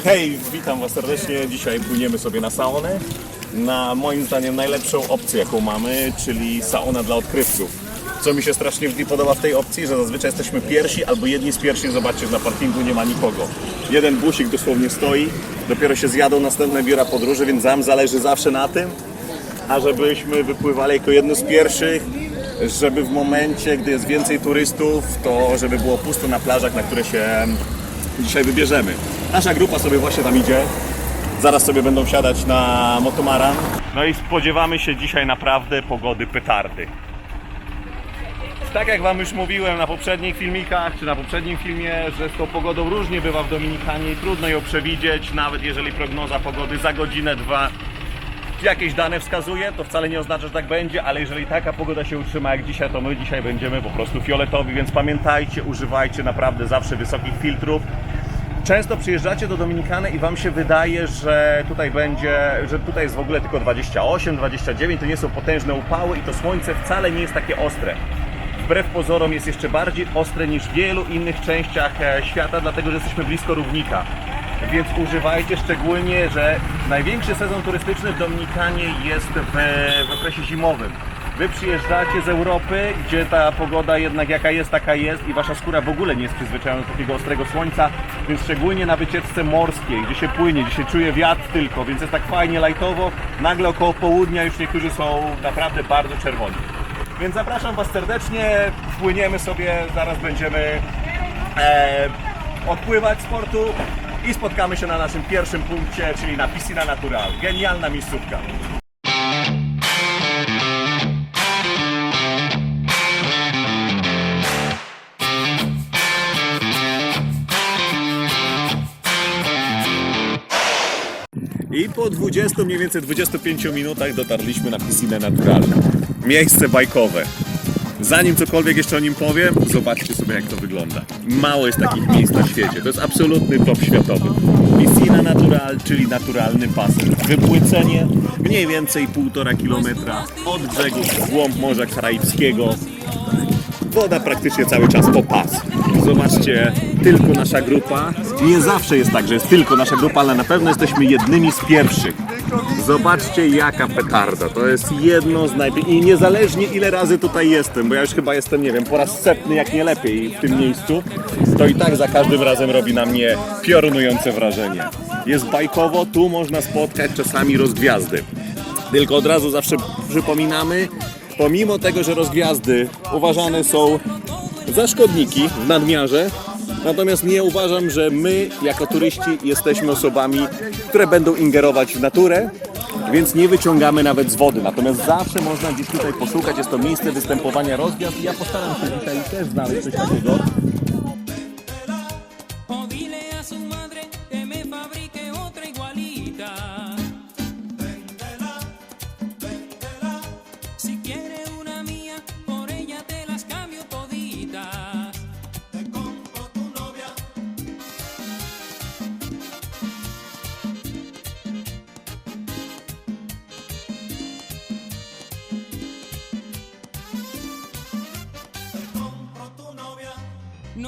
Hej, witam Was serdecznie. Dzisiaj płyniemy sobie na saunę. Na moim zdaniem najlepszą opcję, jaką mamy, czyli sauna dla odkrywców. Co mi się strasznie podoba w tej opcji, że zazwyczaj jesteśmy pierwsi albo jedni z pierwszych. Zobaczcie, na parkingu nie ma nikogo. Jeden busik dosłownie stoi, dopiero się zjadą następne biura podróży, więc nam zależy zawsze na tym, a żebyśmy wypływali jako jedno z pierwszych, żeby w momencie, gdy jest więcej turystów, to żeby było pusto na plażach, na które się dzisiaj wybierzemy. Nasza grupa sobie właśnie tam idzie. Zaraz sobie będą wsiadać na motomaran. No i spodziewamy się dzisiaj naprawdę pogody petardy. Tak jak Wam już mówiłem na poprzednich filmikach, czy na poprzednim filmie, że z tą pogodą różnie bywa w Dominikanie i trudno ją przewidzieć, nawet jeżeli prognoza pogody za godzinę, dwa jakieś dane wskazuje, to wcale nie oznacza, że tak będzie, ale jeżeli taka pogoda się utrzyma jak dzisiaj, to my dzisiaj będziemy po prostu fioletowi, więc pamiętajcie, używajcie naprawdę zawsze wysokich filtrów. Często przyjeżdżacie do Dominikany i Wam się wydaje, że tutaj będzie, że tutaj jest w ogóle tylko 28, 29, to nie są potężne upały i to słońce wcale nie jest takie ostre. Wbrew pozorom jest jeszcze bardziej ostre niż w wielu innych częściach e, świata, dlatego że jesteśmy blisko równika. Więc używajcie szczególnie, że największy sezon turystyczny w Dominikanie jest w, w okresie zimowym. Wy przyjeżdżacie z Europy, gdzie ta pogoda jednak jaka jest, taka jest i wasza skóra w ogóle nie jest przyzwyczajona do takiego ostrego słońca, więc szczególnie na wycieczce morskiej, gdzie się płynie, gdzie się czuje wiatr tylko, więc jest tak fajnie lajtowo, nagle około południa już niektórzy są naprawdę bardzo czerwoni. Więc zapraszam Was serdecznie, wpłyniemy sobie, zaraz będziemy e, odpływać z portu i spotkamy się na naszym pierwszym punkcie, czyli na Piscina Natural. Genialna miejscówka. I po 20, mniej więcej 25 minutach dotarliśmy na Piscinę Natural. Miejsce bajkowe. Zanim cokolwiek jeszcze o nim powiem, zobaczcie sobie jak to wygląda. Mało jest takich miejsc na świecie. To jest absolutny top światowy. Piscina Natural, czyli naturalny basen. Wypłycenie mniej więcej 1,5 kilometra od brzegu w głąb Morza Karaibskiego. Woda praktycznie cały czas po pas. Zobaczcie, tylko nasza grupa. Nie zawsze jest tak, że jest tylko nasza grupa, ale na pewno jesteśmy jednymi z pierwszych. Zobaczcie jaka petarda. To jest jedno z najpierw. I niezależnie ile razy tutaj jestem, bo ja już chyba jestem, nie wiem, po raz setny, jak nie lepiej w tym miejscu, to i tak za każdym razem robi na mnie piorunujące wrażenie. Jest bajkowo, tu można spotkać czasami rozgwiazdy. Tylko od razu zawsze przypominamy, pomimo tego, że rozgwiazdy uważane są za szkodniki w nadmiarze, natomiast nie uważam, że my jako turyści jesteśmy osobami, które będą ingerować w naturę, więc nie wyciągamy nawet z wody. Natomiast zawsze można gdzieś tutaj poszukać, jest to miejsce występowania rozgwiazd i ja postaram się dzisiaj też znaleźć coś takiego.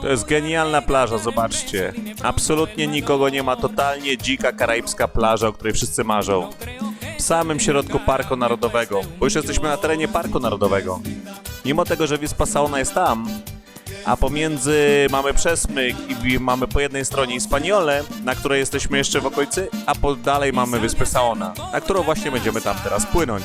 To jest genialna plaża, zobaczcie. Absolutnie nikogo nie ma, totalnie dzika karaibska plaża, o której wszyscy marzą. W samym środku Parku Narodowego, bo już jesteśmy na terenie Parku Narodowego. Mimo tego, że wyspa Saona jest tam, a pomiędzy mamy przesmyk i mamy po jednej stronie Hispaniole, na której jesteśmy jeszcze w okolicy, a po dalej mamy wyspę Saona, na którą właśnie będziemy tam teraz płynąć.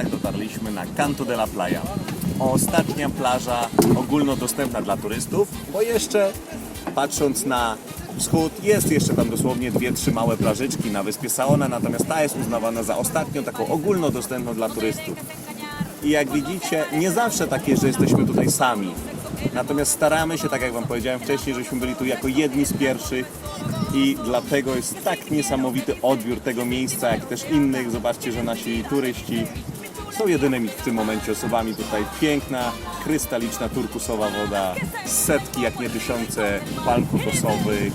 25 minutach dotarliśmy na Canto de la Playa. Ostatnia plaża ogólnodostępna dla turystów, bo jeszcze patrząc na wschód jest jeszcze tam dosłownie dwie, trzy małe plażyczki na wyspie Saona, natomiast ta jest uznawana za ostatnią taką ogólnodostępną dla turystów. i jak widzicie, nie zawsze tak jest, że jesteśmy tutaj sami. Natomiast staramy się, tak jak Wam powiedziałem wcześniej, żeśmy byli tu jako jedni z pierwszych i dlatego jest tak niesamowity odbiór tego miejsca, jak też innych. Zobaczcie, że nasi turyści są jedynymi w tym momencie osobami tutaj. Piękna, krystaliczna, turkusowa woda, setki, jak nie tysiące palm kokosowych.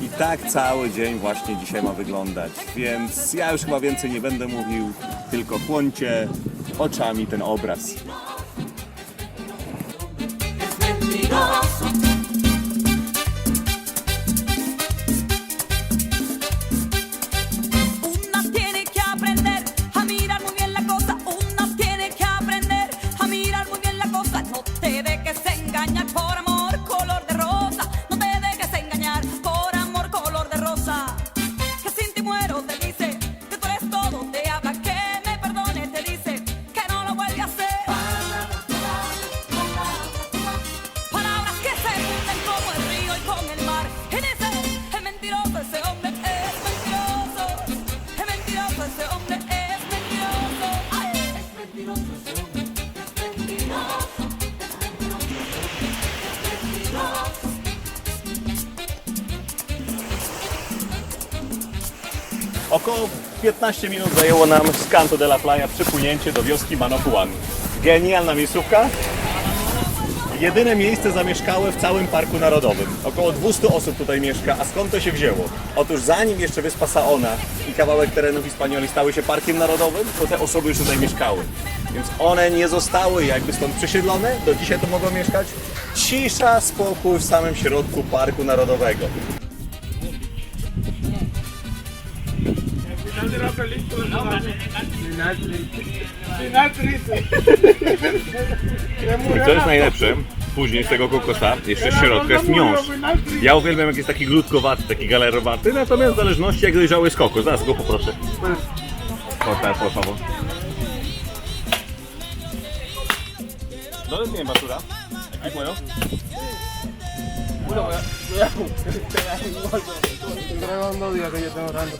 I tak cały dzień właśnie dzisiaj ma wyglądać. Więc ja już chyba więcej nie będę mówił, tylko chłoncie oczami ten obraz. 15 minut zajęło nam z Canto de la Playa przypłynięcie do wioski Manopuan. Genialna miejscówka. Jedyne miejsce zamieszkałe w całym Parku Narodowym. Około 200 osób tutaj mieszka. A skąd to się wzięło? Otóż zanim jeszcze wyspa Saona i kawałek terenów Hispanioli stały się Parkiem Narodowym, to te osoby już tutaj mieszkały. Więc one nie zostały jakby stąd przesiedlone, do dzisiaj tu mogą mieszkać. Cisza, spokój w samym środku Parku Narodowego. I co jest najlepsze, później z tego kokosa jeszcze środka jest miąższ. Ja uwielbiam jak jest taki glutkowaty, taki galerowaty, natomiast w zależności jak dojrzały jest kokos. Zaraz go poproszę. Corta, por favor. ¿Dónde tienen basura? ¿Aquí puedo? Redondo día que yo tengo tanto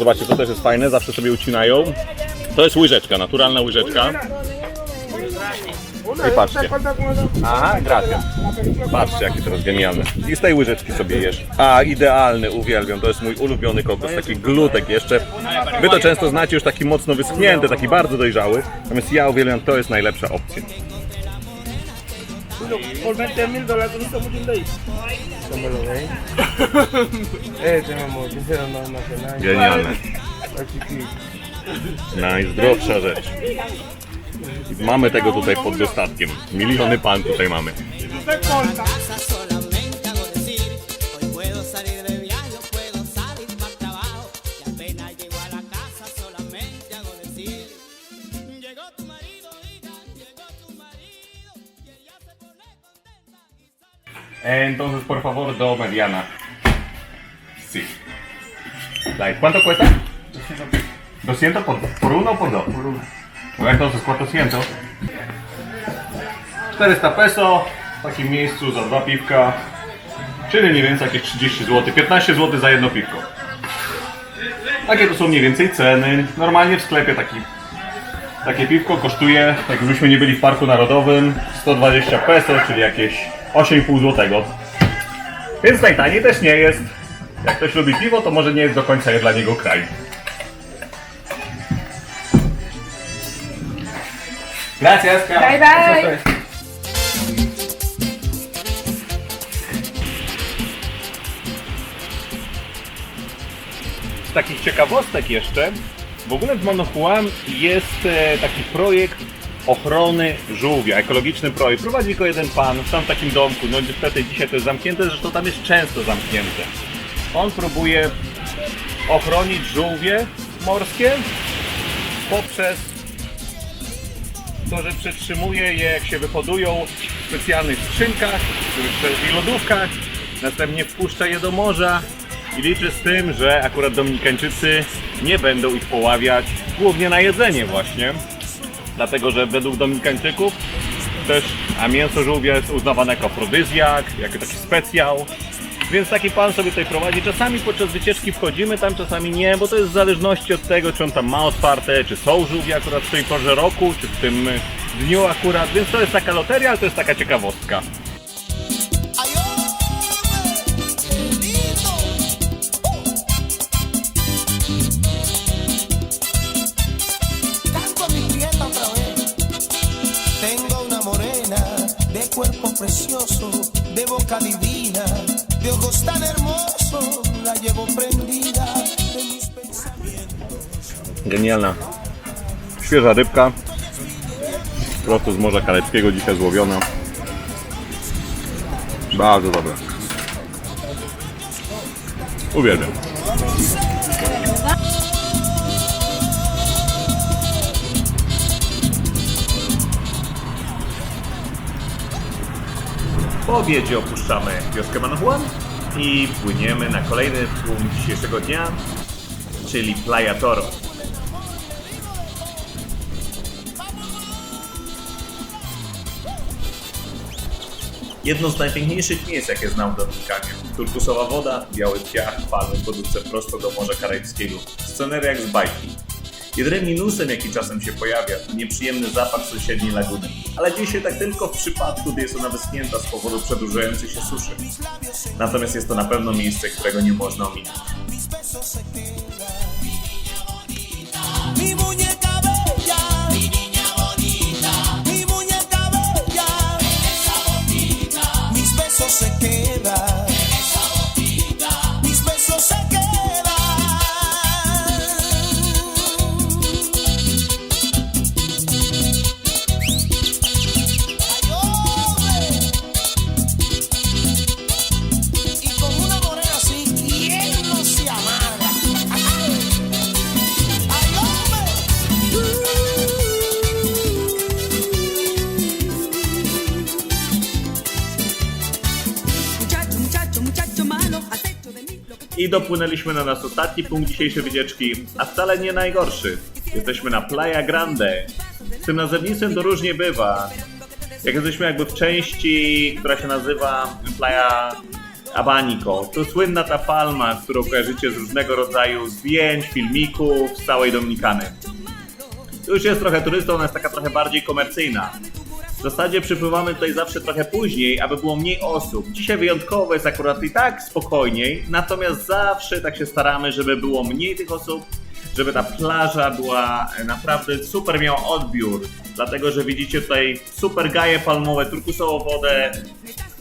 Zobaczcie, to też jest fajne, zawsze sobie ucinają. To jest łyżeczka, naturalna łyżeczka. Una I patrzcie. Aha, gracias. Patrzcie, jakie teraz genialne. I z tej łyżeczki sobie jesz. A, idealny, uwielbiam. To jest mój ulubiony kokos, taki glutek jeszcze. Wy to często znacie już taki mocno wyschnięty, taki bardzo dojrzały. Natomiast ja uwielbiam, to jest najlepsza opcja. Por 20 mil dólares, ¿tú no estás muriendo ahí? Me lo veis. Este, mi amor, sincero, no, no hace nada. Genialne. Najzdrowsza rzecz. Mamy tego tutaj pod dostatkiem. Miliony pan tutaj mamy. solamente Entonces, por favor, do mediana. Sí. Like, ¿Cuánto cuesta? 200 por, por uno o por dos? Por uno. Bueno, entonces 400. 400 peso w takim miejscu za dwa piwka. Czyli mniej więcej jakieś 30 zł. 15 zł za jedno piwko. Takie to są mniej więcej ceny. Normalnie w sklepie taki, takie piwko kosztuje, tak jakbyśmy nie byli w Parku Narodowym, 120 peso, czyli jakieś 8,5 zł. Więc najtaniej też nie jest. Jak ktoś lubi piwo, to może nie jest do końca dla niego kraj. Gracias. Bye bye. Z takich ciekawostek jeszcze, w ogóle w Monohuam jest e, taki projekt ochrony żółwia, ekologiczny projekt. Prowadzi go jeden pan, tam w takim domku, no niestety dzisiaj to jest zamknięte, zresztą tam jest często zamknięte. On próbuje ochronić żółwie morskie poprzez to, że przetrzymuje je jak się wyhodują w specjalnych skrzynkach, w lodówkach, następnie wpuszcza je do morza i liczy z tym, że akurat Dominikańczycy nie będą ich poławiać, głównie na jedzenie właśnie, dlatego że według Dominikańczyków też, a mięso żółwia jest uznawane jako afrodyzjak, jako taki specjał, Więc taki pan sobie tutaj prowadzi. Czasami podczas wycieczki wchodzimy tam, czasami nie, bo to jest w zależności od tego, czy on tam ma otwarte, czy są żółwie akurat w tej porze roku, czy w tym dniu akurat. Więc to jest taka loteria, ale to jest taka ciekawostka. Precioso, de boca divina, de ojos tan hermosos. La llevo prendida de mis pensamientos. Genialna. Świeża rybka. Prosto z Morza Kareckiego, dzisiaj złowiona. Bardzo dobre. Uwielbiam. Po obiedzie opuszczamy wioskę San Juan i płyniemy na kolejny punkt dzisiejszego dnia, czyli Playa Toro. Jedno z najpiękniejszych miejsc, jakie znam w Dominikanie. Turkusowa woda, biały piach, palmy w prosto do Morza Karaibskiego. Sceneria jak z bajki. Jedynym minusem, jaki czasem się pojawia, to nieprzyjemny zapach sąsiedniej laguny. Ale dzieje się tak tylko w przypadku, gdy jest ona wyschnięta z powodu przedłużającej się suszy. Natomiast jest to na pewno miejsce, którego nie można ominąć. I dopłynęliśmy na nasz ostatni punkt dzisiejszej wycieczki, a wcale nie najgorszy. Jesteśmy na Playa Grande. Z tym nazewnictwem to różnie bywa. Jak jesteśmy jakby w części, która się nazywa Playa Abanico, to słynna ta palma, którą kojarzycie z różnego rodzaju zdjęć, filmików z całej Dominikany. Tu już jest trochę turystą, ona jest taka trochę bardziej komercyjna. W zasadzie przypływamy tutaj zawsze trochę później, aby było mniej osób. Dzisiaj wyjątkowo jest akurat i tak spokojniej, natomiast zawsze tak się staramy, żeby było mniej tych osób, żeby ta plaża była naprawdę super miała odbiór. Dlatego, że widzicie tutaj super gaje palmowe, turkusową wodę.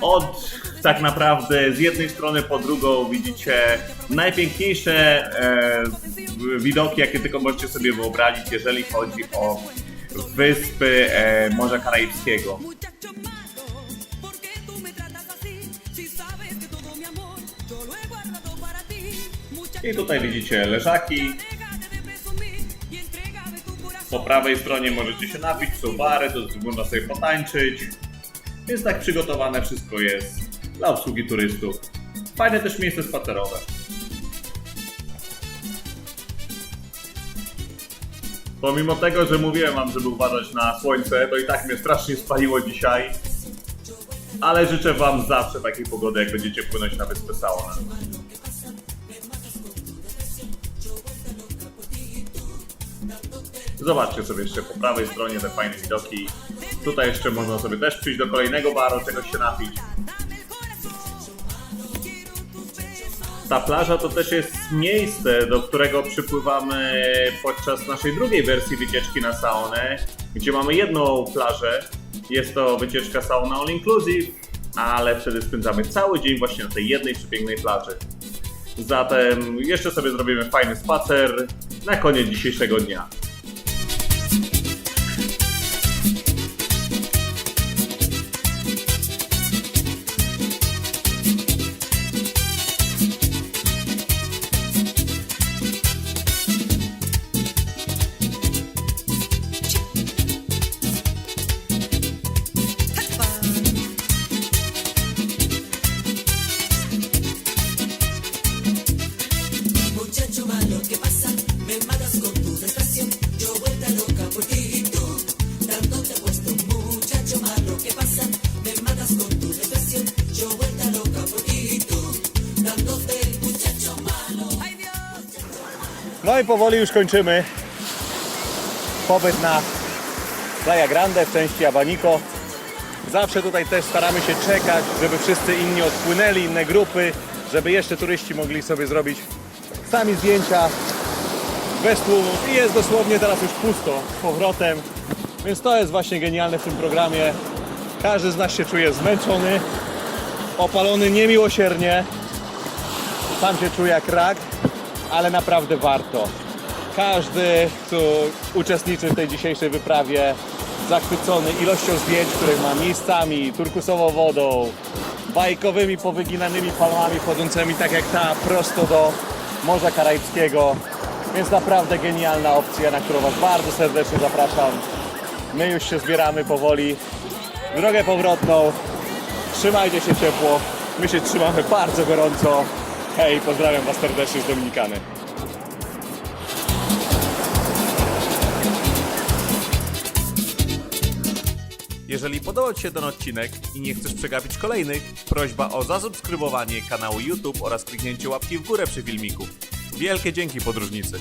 Od tak naprawdę z jednej strony po drugą widzicie najpiękniejsze e, widoki, jakie tylko możecie sobie wyobrazić, jeżeli chodzi o wyspy e, Morza Karaibskiego. I tutaj widzicie leżaki. Po prawej stronie możecie się napić, są bary, to można sobie potańczyć. Więc tak przygotowane wszystko jest dla obsługi turystów. Fajne też miejsce spacerowe. Pomimo tego, że mówiłem wam, żeby uważać na słońce, to i tak mnie strasznie spaliło dzisiaj. Ale życzę wam zawsze takiej pogody, jak będziecie płynąć na wyspę Saona. Zobaczcie sobie jeszcze po prawej stronie te fajne widoki. Tutaj jeszcze można sobie też przyjść do kolejnego baru, czegoś się napić. Ta plaża to też jest miejsce, do którego przypływamy podczas naszej drugiej wersji wycieczki na saunę, gdzie mamy jedną plażę. Jest to wycieczka sauna all inclusive, ale wtedy spędzamy cały dzień właśnie na tej jednej przepięknej plaży. Zatem jeszcze sobie zrobimy fajny spacer na koniec dzisiejszego dnia. No i powoli już kończymy pobyt na Playa Grande w części Abanico. Zawsze tutaj też staramy się czekać, żeby wszyscy inni odpłynęli, inne grupy, żeby jeszcze turyści mogli sobie zrobić sami zdjęcia bez tłumu. I jest dosłownie teraz już pusto z powrotem. Więc to jest właśnie genialne w tym programie. Każdy z nas się czuje zmęczony, opalony niemiłosiernie. Sam się czuje jak rak, ale naprawdę warto. Każdy, kto uczestniczy w tej dzisiejszej wyprawie, zachwycony ilością zdjęć, których ma miejscami, turkusową wodą, bajkowymi, powyginanymi palmami wchodzącymi tak jak ta prosto do Morza Karaibskiego. Więc naprawdę genialna opcja, na którą Was bardzo serdecznie zapraszam. My już się zbieramy powoli drogę powrotną. Trzymajcie się ciepło. My się trzymamy bardzo gorąco. Hej, pozdrawiam Was serdecznie z Dominikany. Jeżeli podobał Ci się ten odcinek i nie chcesz przegapić kolejnych, prośba o zasubskrybowanie kanału YouTube oraz kliknięcie łapki w górę przy filmiku. Wielkie dzięki podróżnicy!